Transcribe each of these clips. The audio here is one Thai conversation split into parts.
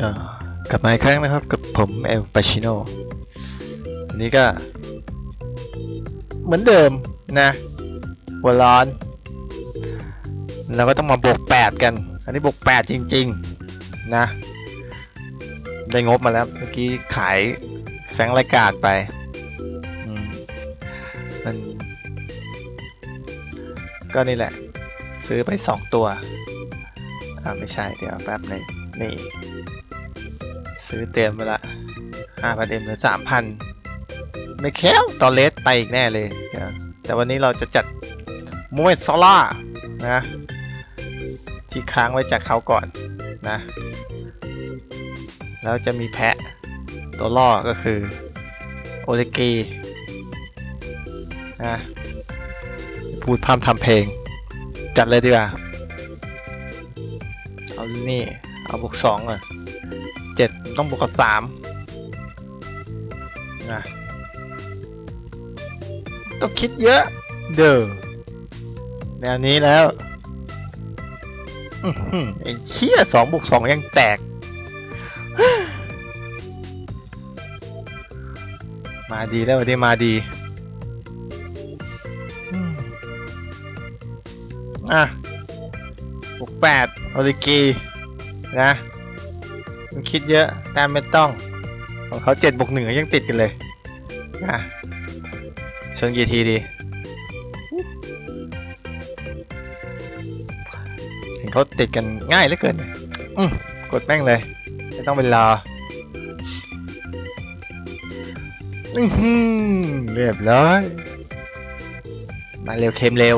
ก็กลับมาอีกครั้งนะครับกับผมเอลปาชิโนอันนี้ก็ เหมือนเดิมนะหัวร้อนเราก็ต้องมาบวกแปดกัน อันนี้บวกแปดจริง ๆ นะ ได้งบมาแล้ว เมื่อกี้ขายแฟงรายการไปมมันก็นี่แหละ ซื้อไปสองตัว อ่า ไม่ใช่เดี๋ยวแป๊บนึงนี่ ซื้อเต็มไปละห้าพันเอ็มหลือสามพันไม่แค้วตอนเลสไปอีกแน่เลย แต่วันนี้เราจะจัดมวยซอล่านะ ที่ค้างไว้จากเขาก่อนนะ แล้วจะมีแพะตัวล่อก็คือโอเลกีนะพูดพร่ำทำเพลง จัดเลยดีกว่า เอานี่ เอาบวกสองอะ เจ็ดต้องบวกกับสามนะต้องคิดเยอะ เด้อแนวนี้แล้วอื้ออไอ้เชี่ยสองบวกสองยังแตก มาดีแล้ววันนี้มาดีอะบวกแปดโอริกีนะ มันคิดเยอะแต้มไม่ต้อง ของเขาเจ็ดบวกหนึ่งยังติดกันเลยนะชนกี่ทีดีเห็นเขาติดกันง่ายเหลือเกินอืมกดแม่งเลย ไม่ต้องเป็นรออือหือเรียบร้อยมาเร็วเทมเร็ว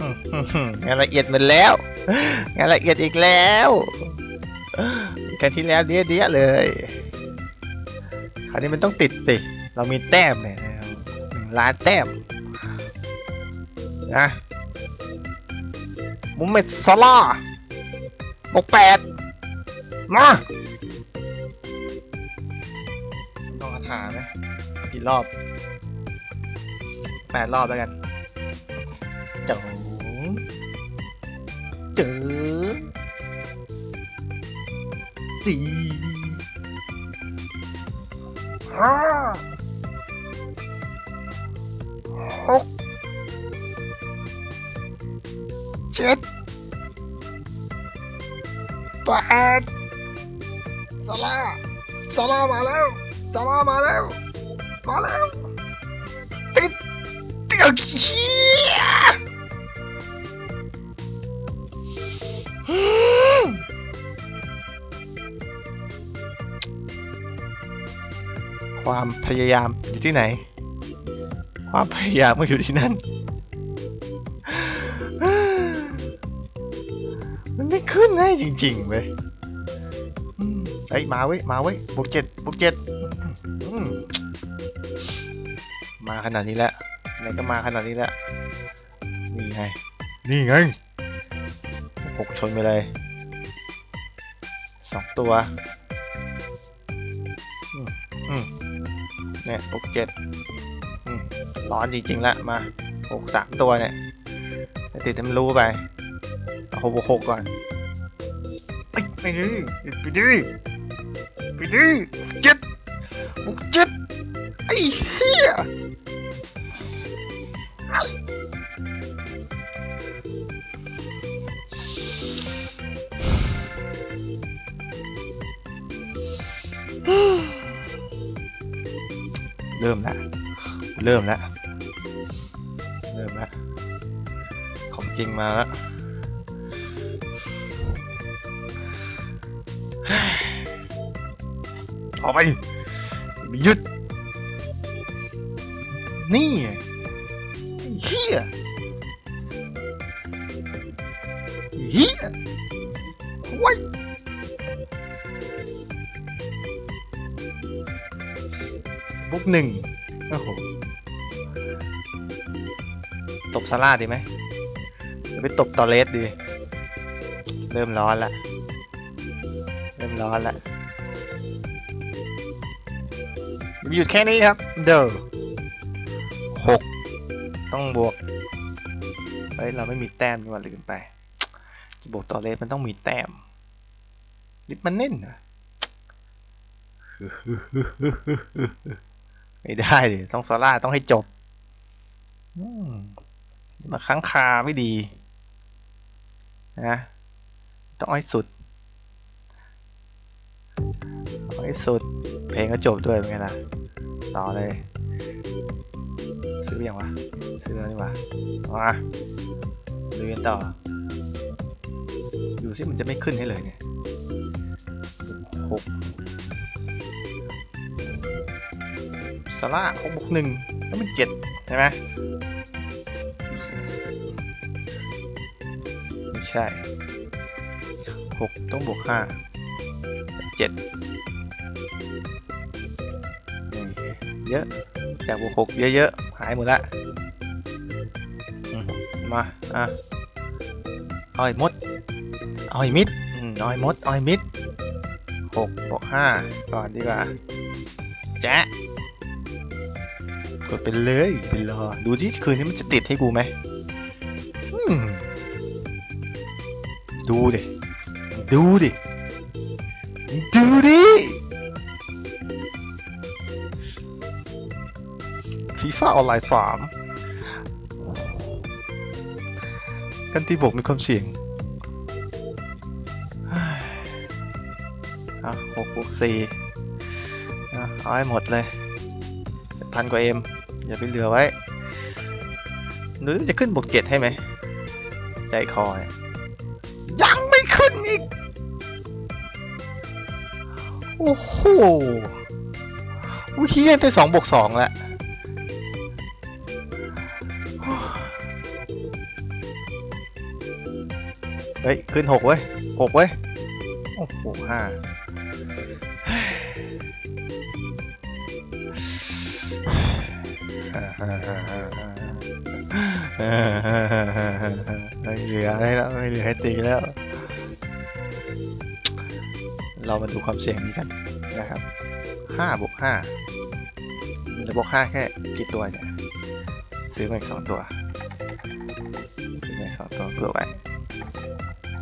อืมงานละเอียดหมาแล้ว งานละเอียดอีกแล้วกันที่แล้วเดี้ยเดี้ยเลย คราวนี้มันต้องติดสิ เรามีแต้มเนี่ยหนึ่งล้านแต้มนะมุมเมดซาร่าบวกแปดมาต้องคาถาไหมกี่รอบแปดรอบแล้วกันจ๋ง เจอจีห้าหกเจ็ดแปดซาร่าซาร่ามาแล้วซาร่ามาแล้ว มาแล้วติดติดเขี้ย ความพยายามอยู่ที่ไหน ความพยายามก็อยู่ที่นั่น มันไม่ขึ้นให้จริงๆเว้ยอืมเฮ้ยมาเว้ย มาเว้ยบวกเจ็ดบวกเจ็ดมมาขนาดนี้แล้วไหนก็มาขนาดนี้แล้ว นี่ไง นี่ไงหกชนไปเลยสองตัว เนี่ยหกเจ็ดร้อนจริงๆละมาหกสามตัวเนี่ยติดให้มันรู้ไปหกบวกหกก่อนไปดื้อไปดื้อไปดิไปดิเจ็ดหกเจ็ดไอ้เหี้ย เริ่มแล้วเริ่มแล้วเริ่มแล้วของจริงมาแล้วออกไปหยุดนี่เฮีย บุกหนึ่งโอ้โหตบซาร่าดีไหมเดี๋ยวไปตบตอเลสดี เริ่มร้อนละ เริ่มร้อนละหยุดแค่นี้ครับ เดอหกต้องบวก เฮ้ย เราไม่มีแต้มนี่หว่าลืมไป จะบวกต่อเลสมันต้องมีแต้ม ลิฟต์มันเน่นนะ ไม่ได้ดิต้องโซล่าต้องให้จบอืมาค้างคาไม่ดีนะต้องอาให้สุดอาให้สุด เพลงก็จบด้วยเป็นไงล่ะ ต่อเลย ซื้อยังวะ ซื้อแล้วนี่วะมาดูกันต่อ ดูสิมันจะไม่ขึ้นให้เลยเนี่ยหก ซาร่าหกบวกหนึ่งแล้วมันเจ็ดใช่ไหมไม่ใช่หกต้องบวกห้าเจ็ดนี่เยอะจากบวกหกเยอะๆหายหมดละอืมมา อะเอาไอ้มดเอาไอ้มิดอืมเอาไอ้มดเอาไอ้มิดหกบวกห้าก่อนดีกว่าแจ๊ะ กดไปเลยไปรอดูที่คืนนี้มันจะติดให้กูไหมมดูดิ ดูดิ ดูดิฟีฟ่าออนไลน์สามกันที่บวกมีความเสี่ยงอะหกบวกสี่อะเอาให้หมดเลยพันกว่าเอ็ม อย่าไปเหลือไว้หรือจะขึ้นบวกเจ็ดให้ไหม ใจคอเนี่ยยังไม่ขึ้นอีก โอ้โหอุ้ยเฮียได้สองบวกสองแล้วเฮ้ย ขึ้นหกเว้ยหกเว้ย โอ้โหห้า ไม่เหลือให้แล้วไม่เหลือให้ตีแล้ว เรามาดูความเสี่ยงนี้กันนะครับห้าบวกห้าจะบวกห้าแค่กี่ตัวเนี่ย ซื้อมาอีกสองตัว ซื้อมาอีกสองตัวเพื่อไว้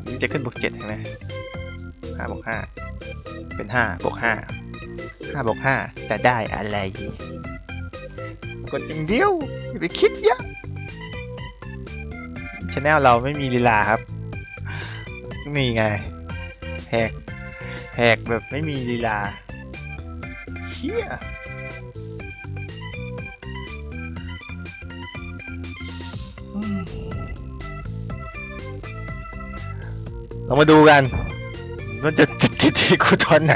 นี่จะขึ้นบวกเจ็ดใช่ไหมห้าบวกห้าเป็นห้าบวกห้าห้าบวกห้าจะได้อะไร กดอย่างเดียวอย่าไปคิดเยอะชแนลเราไม่มีลีลาครับ นี่ไงแหกแหกแบบไม่มีลีลาเฮียอืมเรามาดูกันว่าจะจะติที่กูตอนไหน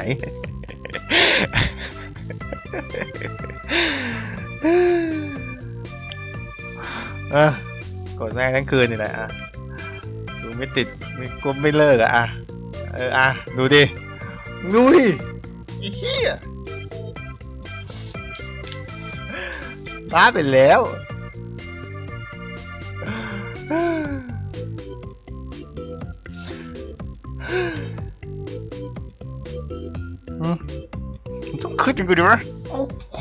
อะกดแม่งทั้งคืนนี่แหละอะดูไม่ติดไม่กลมไม่เลิกอะอะเอออะดูดิดูดิไอ้เหี้ยบ้าไปแล้วอืมมันต้องขึ้นกูดิวะโอ้โห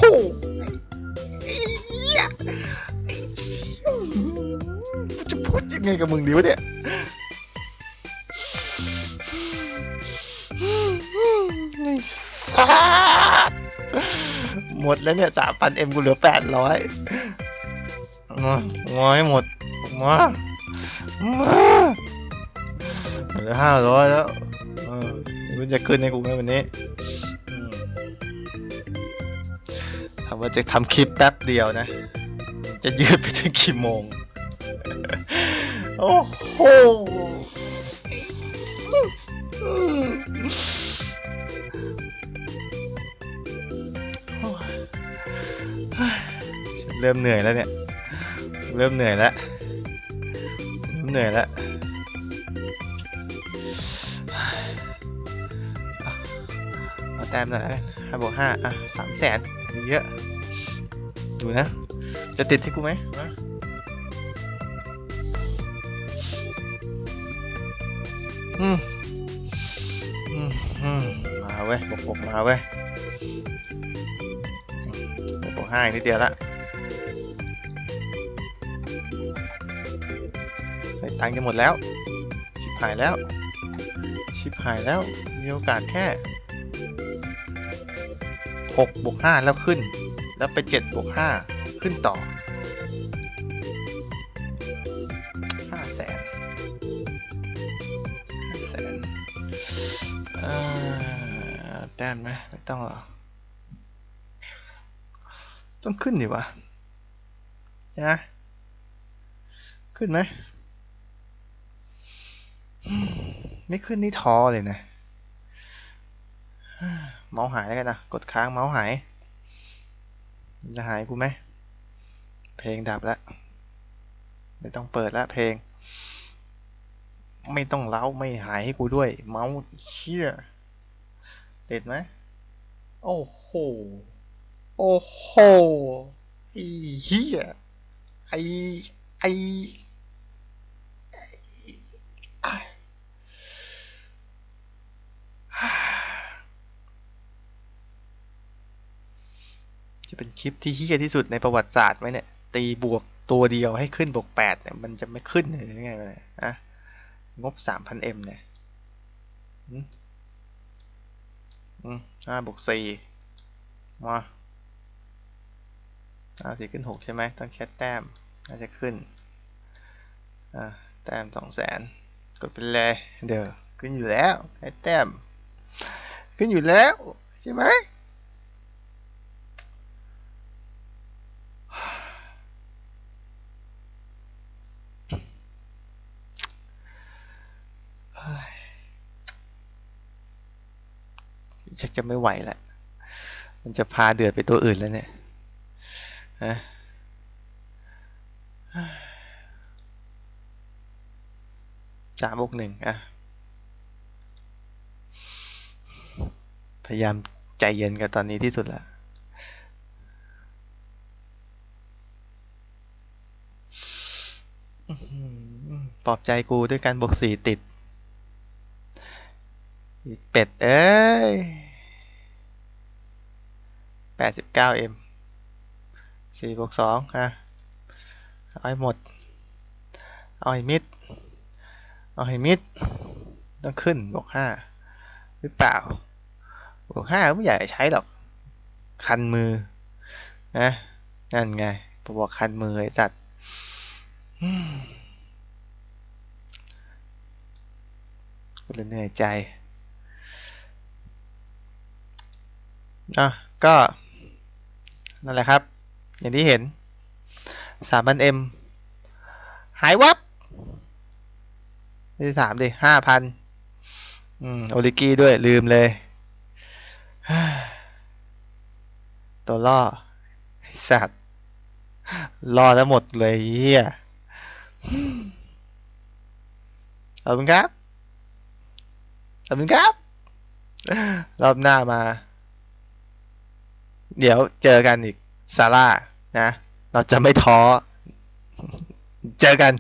กูจะพูดยังไงกับมึงดีวะเนี่ยไอ้สัสหมดแล้วเนี่ยสามพันเอ็มกูเหลือแปดร้อยมามาให้หมด มา มาเหลือห้าร้อยแล้วเออมันจะขึ้นให้กูไหมวันนี้อืมถามว่าจะทำคลิปแป๊บเดียวนะ จะยืดไปถึงกี่โมง โอ้โหฉันเริ่มเหนื่อยแล้วเนี่ย เริ่มเหนื่อยแล้วเริ่มเหนื่อยแล้วเอาแต้มหน่อยแล้วกันห้าบวกห้าอะสามแสนมีเยอะ ดูนะ จะติดที่กูไหมมาอืมอืมอืมมาเว้ยบวกบวกมาเว้ยบวกห้าอีกนิดเดียวละใส่ตังค์จะหมดแล้ว ชิบหายแล้ว ชิบหายแล้ว มีโอกาสแค่หกบวกห้าแล้วขึ้น แล้วไปเจ็ดบวกห้า ขึ้นต่อห้าแสนห้าแสนแต้มไหมไม่ต้องหรอ ต้องขึ้นดิวะนะขึ้นไหม ไม่ขึ้นนี่ท้อเลยนะ เมาส์หายแล้วกันนะ กดค้างเมาส์หาย จะหายกูไหม เพลงดับแล้ว ไม่ต้องเปิดแล้วเพลง ไม่ต้องเล้าไม่หายให้กูด้วย เมาส์เชี่ยเด็ดไหมโอ้โห โอ้โหไอ้เหี้ยไอ้ไอ้ไอ้จะเป็นคลิปที่เฮี้ยที่สุดในประวัติศาสตร์ไหมเนี่ย ตีบวกตัวเดียวให้ขึ้นบวกแปดเนี่ยมันจะไม่ขึ้นเลยยังไงวะเนี่ยอะงบสามพันเอ็มเนี่ยอืมอืมห้าบวกสี่มาห้าสี่ขึ้นหกใช่ไหมต้องแชทแต้มน่าจะขึ้นอ่าแต้มสองแสนกดไปเลยเดี๋ยวขึ้นอยู่แล้วไอ้แต้ม ขึ้นอยู่แล้วใช่ไหม ชักจะไม่ไหวแล้วมันจะพาเดือดไปตัวอื่นแล้วเนี่ยฮะสาบวกหนึ่งอะ พยายามใจเย็นกับตอนนี้ที่สุดละปลอบใจกูด้วยการบวกสี่ติด เป็ด เอ้ยแปดสิบเก้าเอ็มสี่บวกสองอะเอาให้หมด เอาให้มิด เอาให้มิด ต้องขึ้นบวกห้าหรือเปล่า บวกห้าไม่อยากใช้หรอก คันมือ นะ นั่นไงบอกคันมือไอ้สัตว์กูเลยเหนื่อยใจ อะก็นั่นแหละครับ อย่างที่เห็นสามพันเอ็มหายวับไม่ใช่สามดิห้าพันอืมโอลิกี้ด้วยลืมเลย ตัวล่อสัตว์ล่อแล้วหมดเลยเฮียขอบคุณครับขอบคุณครับ รอบหน้ามา เดี๋ยวเจอกันอีกซาร่านะ เราจะไม่ท้อ เจอกัน